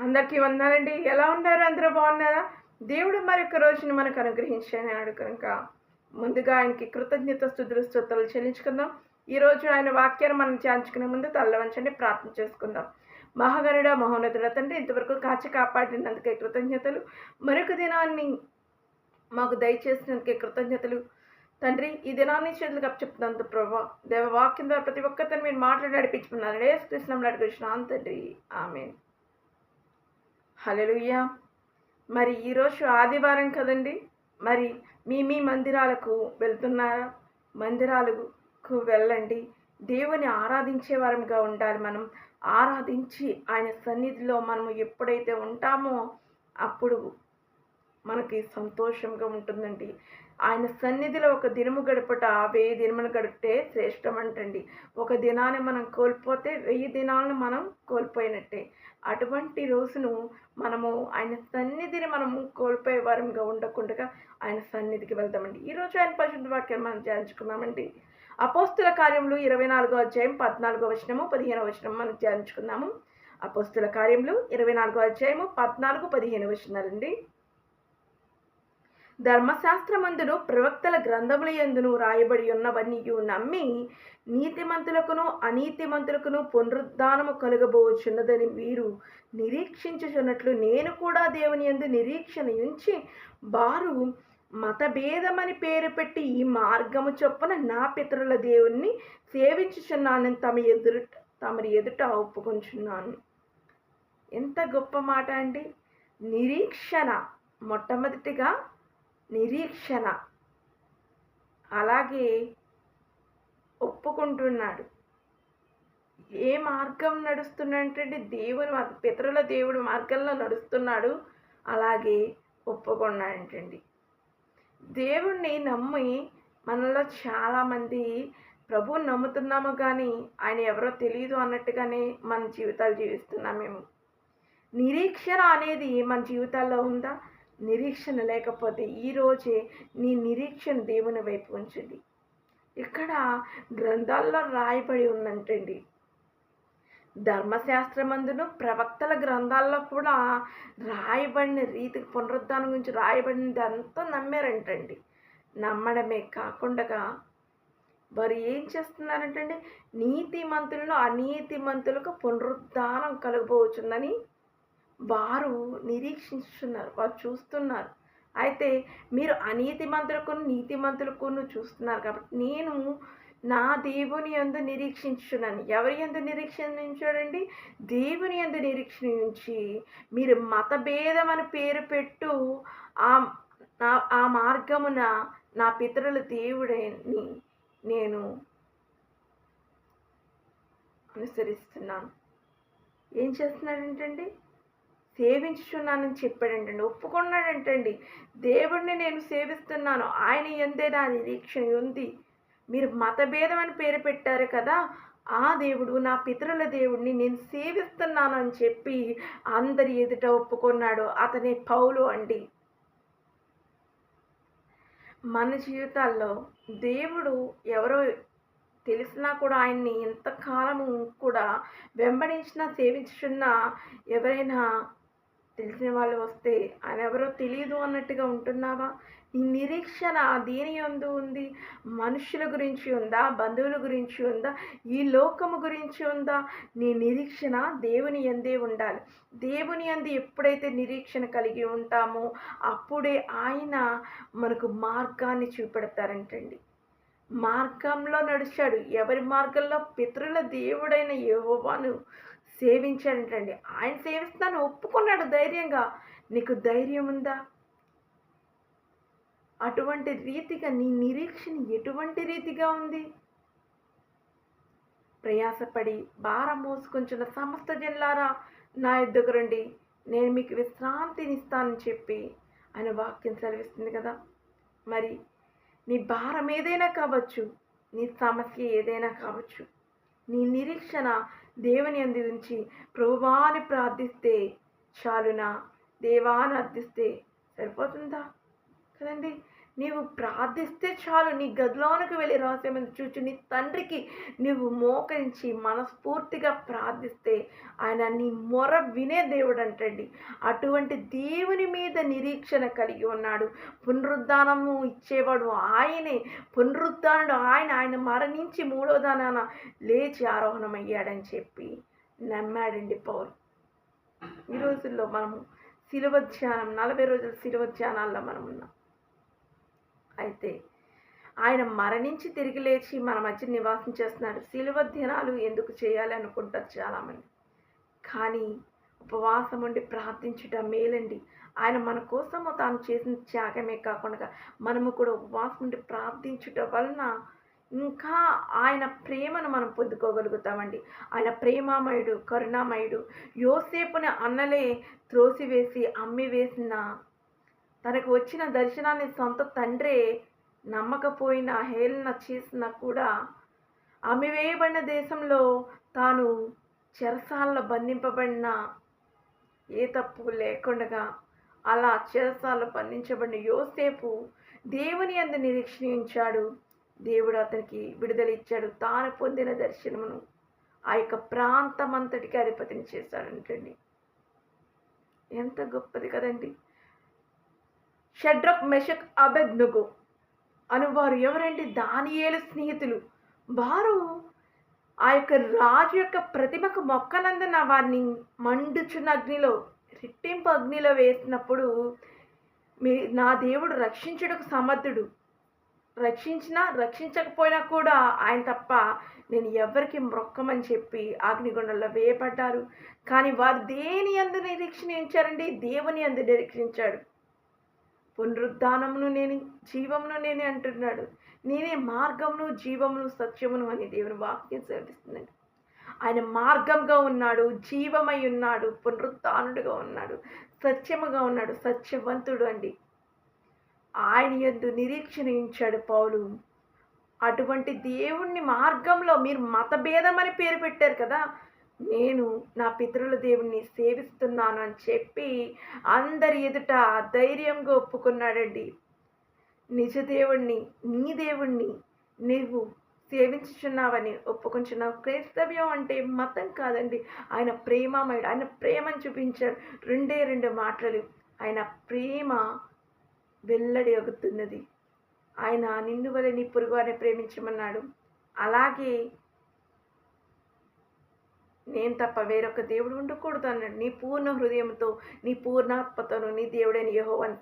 అందరికీ వందాలండి. ఎలా ఉన్నారు? అందరూ బాగున్నారా? దేవుడు మరొక రోజుని మనకు అనుగ్రహించాలని అన్నాడు కనుక. ముందుగా ఆయనకి కృతజ్ఞత స్థుతులు స్తోత్రాలు చెల్లించుకుందాం. ఈరోజు ఆయన వాక్యాన్ని మనం ధ్యానించుకునే ముందు తల్ల వంచండి ప్రార్థన చేసుకుందాం. మహాగరుడ మహోన్నతుడ తండ్రి ఇంతవరకు కాచి కాపాడినందుకే కృతజ్ఞతలు. మరొక దినాన్ని మాకు దయచేసినందుకే కృతజ్ఞతలు. తండ్రి ఈ దినాన్ని చేతులకు చెప్తున్నందుకు ప్రభా దేవ వాక్యం ద్వారా ప్రతి ఒక్కరిని మీరు మాట్లాడి నడిపించుకున్నారు డే కృష్ణంలో అడిగిన తండ్రి. ఆమె హలలుయ్యా మరి ఈరోజు ఆదివారం కదండి. మరి మీ మీ మందిరాలకు వెళ్తున్నారా? మందిరాలకు వెళ్ళండి. దేవుని ఆరాధించే వారంగా ఉండాలి మనం. ఆరాధించి ఆయన సన్నిధిలో మనము ఎప్పుడైతే ఉంటామో అప్పుడు మనకి సంతోషంగా ఉంటుందండి. ఆయన సన్నిధిలో ఒక దినము గడపట వెయ్యి దినములు గడిపితే శ్రేష్టం అంటండి ఒక దినాన్ని మనం కోల్పోతే వెయ్యి దినాలను మనం కోల్పోయినట్టే. అటువంటి రోజును మనము ఆయన సన్నిధిని మనము కోల్పోయే వారంగా ఉండకుండా ఆయన సన్నిధికి వెళ్దామండి. ఈరోజు ఆయన పరిశుద్ధ వాక్యం మనం ధ్యానించుకున్నామండి అపోస్తుల కార్యములు ఇరవై నాలుగో అధ్యాయం పద్నాలుగో వచనము పదిహేనో వచనం మనం ధ్యానించుకున్నాము అపోస్తుల కార్యములు ఇరవై నాలుగో అధ్యాయము పద్నాలుగు పదిహేను వచనాలండి. ధర్మశాస్త్రమందును ప్రవక్తల గ్రంథముల ఎందును రాయబడి ఉన్నవన్నీయు నమ్మి నీతిమంతులకును అనీతిమంతులకును పునరుద్ధానము కలుగబోచున్నదని వీరు నిరీక్షించుచున్నట్లు నేను కూడా దేవుని ఎందు నిరీక్షణ ఉంచి వారు మతభేదమని పేరు పెట్టి ఈ మార్గము చొప్పున నా పితరుల దేవుణ్ణి సేవించుచున్నానని తమ ఎదురు తమరి ఎదుట ఒప్పుకొంచున్నాను. ఎంత గొప్ప మాట అండి. నిరీక్షణ మొట్టమొదటిగా నిరీక్షణ. అలాగే ఒప్పుకుంటున్నాడు. ఏ మార్గం నడుస్తున్నాడంటే దేవుని మార్- పితరుల దేవుడి మార్గంలో నడుస్తున్నాడు. అలాగే ఒప్పుకున్నాడంటండి. దేవుణ్ణి నమ్మి మనలో చాలామంది ప్రభు నమ్ముతున్నాము కానీ ఆయన ఎవరో తెలియదు అన్నట్టుగానే మన జీవితాలు జీవిస్తున్నాం మేము. నిరీక్షణ అనేది మన జీవితాల్లో ఉందా? నిరీక్షణ లేకపోతే ఈరోజే నీ నిరీక్షణ దేవుని వైపు ఉంచండి. ఇక్కడ గ్రంథాల్లో రాయబడి ఉందంటండి. ధర్మశాస్త్రమందును ప్రవక్తల గ్రంథాల్లో కూడా రాయబడిన రీతికి పునరుద్ధానం గురించి రాయబడినది అంతా నమ్మారంటండి. నమ్మడమే కాకుండా వారు ఏం చేస్తున్నారంటండి? నీతిమంతులను అనీతిమంతులకు పునరుద్ధానం కలగబోచుందని వారు నిరీక్షిస్తున్నారు వారు చూస్తున్నారు. అయితే మీరు అనీతి మంత్రులకును నీతి మంత్రులకును చూస్తున్నారు కాబట్టి నేను నా దేవుని యందు నిరీక్షించున్నాను ఎవరి ఎందు నిరీక్షించండి దేవుని యందు నిరీక్షించి మీరు మతభేదం అని పేరు పెట్టు ఆ నా ఆ మార్గమున నా పితరుల దేవుడని నేను అనుసరిస్తున్నాను. ఏం చేస్తున్నాడంటండి? సేవించుచున్నానని చెప్పాడంటండి. ఒప్పుకున్నాడంటండి. దేవుడిని నేను సేవిస్తున్నాను. ఆయన ఎందే నా నిరీక్షణ ఉంది. మీరు మతభేదం అని పేరు పెట్టారు కదా ఆ దేవుడు నా పితరుల దేవుడిని నేను సేవిస్తున్నాను అని చెప్పి అందరి ఎదుట ఒప్పుకున్నాడు అతనే పౌలు అండి. మన జీవితాల్లో దేవుడు ఎవరో తెలిసినా కూడా ఆయన్ని ఎంతకాలము కూడా వెంబడించినా సేవించుచున్నా ఎవరైనా తెలిసిన వాళ్ళు వస్తే ఆయన ఎవరో తెలియదు అన్నట్టుగా ఉంటున్నావా? నీ నిరీక్షణ దేని యందు ఉంది? మనుషుల గురించి ఉందా? బంధువుల గురించి ఉందా? ఈ లోకము గురించి ఉందా? నీ నిరీక్షణ దేవుని ఎందే ఉండాలి. దేవుని అందు ఎప్పుడైతే నిరీక్షణ కలిగి ఉంటామో అప్పుడే ఆయన మనకు మార్గాన్ని చూపెడతారంటండి. మార్గంలో నడిచాడు. ఎవరి మార్గంలో? పితరుల దేవుడైన యోవాను సేవించాడంటండి. ఆయన సేవిస్తాను ఒప్పుకున్నాడు ధైర్యంగా. నీకు ధైర్యం ఉందా? అటువంటి రీతిగా నీ నిరీక్షణ ఎటువంటి రీతిగా ఉంది? ప్రయాసపడి భారం మోసుకొంచున్న సమస్త జన్లారా నా యుద్ధకు రండి. నేను మీకు విశ్రాంతినిస్తానని చెప్పి ఆయన వాక్యం సెలవిస్తుంది కదా. మరి నీ భారం ఏదైనా కావచ్చు నీ సమస్య ఏదైనా కావచ్చు నీ నిరీక్షణ దేవుని అంది ఉంచి ప్రభువాని ప్రార్థిస్తే చాలునా? దేవాని అర్థిస్తే సరిపోతుందా? కదండి? నీవు ప్రార్థిస్తే చాలు నీ గదిలోనికి వెళ్ళి రహస్యమైన చూచు. నీ తండ్రికి నీవు మోకరించి మనస్ఫూర్తిగా ప్రార్థిస్తే ఆయన నీ మొర వినే దేవుడు అంటండి. అటువంటి దేవుని మీద నిరీక్షణ కలిగి ఉన్నాడు. పునరుద్ధానము ఇచ్చేవాడు ఆయనే. పునరుద్ధానుడు ఆయన. ఆయన మరణించి మూడో దానాన లేచి ఆరోహణమయ్యాడని చెప్పి నమ్మాడండి పౌరు ఈ రోజుల్లో మనము శిలువ ధ్యానం నలభై రోజుల శిలువ ధ్యానాల్లో మనం ఉన్నాం అయితే ఆయన మరణించి తిరిగి లేచి మన మధ్య నివాసం చేస్తున్నాడు. శిలువ ధ్యానాలు ఎందుకు చేయాలి అనుకుంటారు చాలామంది. కానీ ఉపవాసం ఉండి ప్రార్థించుట మేలండి. ఆయన మన కోసము తాను చేసిన త్యాగమే కాకుండా మనము కూడా ఉపవాసం ఉండి ప్రార్థించుట వలన ఇంకా ఆయన ప్రేమను మనం పొందుకోగలుగుతామండి. ఆయన ప్రేమామయుడు కరుణామయుడు. యోసేపుని అన్నలే త్రోసివేసి అమ్మి వేసిన తనకు వచ్చిన దర్శనాన్ని సొంత తండ్రే నమ్మకపోయిన హేళన చేసినా కూడా అమ్మివేయబడిన దేశంలో తాను చెరసాలలో బంధింపబడిన ఏ తప్పు లేకుండా అలా చెరసాలలో బంధించబడిన యోసేపు దేవుని అందు నిరీక్షించాడు. దేవుడు అతనికి విడుదల ఇచ్చాడు. తాను పొందిన దర్శనమును ఆ యొక్క ప్రాంతమంతటికి అధిపతిని చేశాడంటండి. ఎంత గొప్పది కదండి. షడ్రక్ మెషక్ అబెద్నుగు అను వారు ఎవరండి దానియేలు స్నేహితులు. వారు ఆ యొక్క రాజు యొక్క ప్రతిమకు మొక్కనందున వారిని మండుచున్న అగ్నిలో రెట్టింపు అగ్నిలో వేసినప్పుడు మీ నా దేవుడు రక్షించుటకు సమర్థుడు. రక్షించినా రక్షించకపోయినా కూడా ఆయన తప్ప నేను ఎవరికి మొక్కమని చెప్పి అగ్నిగుండంలో వేయబడ్డారు. కానీ వారు దేని అందు నిరీక్షించారండి దేవుని అందు నిరీక్షించాడు. పునరుద్ధానమును నేను జీవమును నేనే అంటున్నాడు. నేనే మార్గమును జీవమును సత్యమును అని దేవుని వాక్యం సేవిస్తున్నాడు ఆయన మార్గంగా ఉన్నాడు జీవమై ఉన్నాడు పునరుద్ధానుడుగా ఉన్నాడు సత్యముగా ఉన్నాడు సత్యవంతుడు అండి. ఆయన ఎందు నిరీక్షణించాడు పౌలు. అటువంటి దేవుణ్ణి మార్గంలో మీరు మతభేదం అని పేరు పెట్టారు కదా నేను నా పితరుల దేవుణ్ణి సేవిస్తున్నాను అని చెప్పి అందరి ఎదుట ధైర్యంగా ఒప్పుకున్నాడండి. నిజ దేవుణ్ణి నీ దేవుణ్ణి నువ్వు సేవించుచున్నావని ఒప్పుకుంటున్నావు. క్రైస్తవ్యం అంటే మతం కాదండి. ఆయన ప్రేమమయుడు ఆయన ప్రేమను చూపించాడు. రెండే రెండు మాటలు. ఆయన ప్రేమ వెల్లడి అగుతున్నది ఆయన నిన్ను వలె నీ పొరుగువారిని ప్రేమించమన్నాడు. అలాగే నేను తప్ప వేరొక దేవుడు ఉండకూడదు అన్నాడు. నీ పూర్ణ హృదయంతో నీ పూర్ణాత్మతోను నీ దేవుడైన యెహోవాను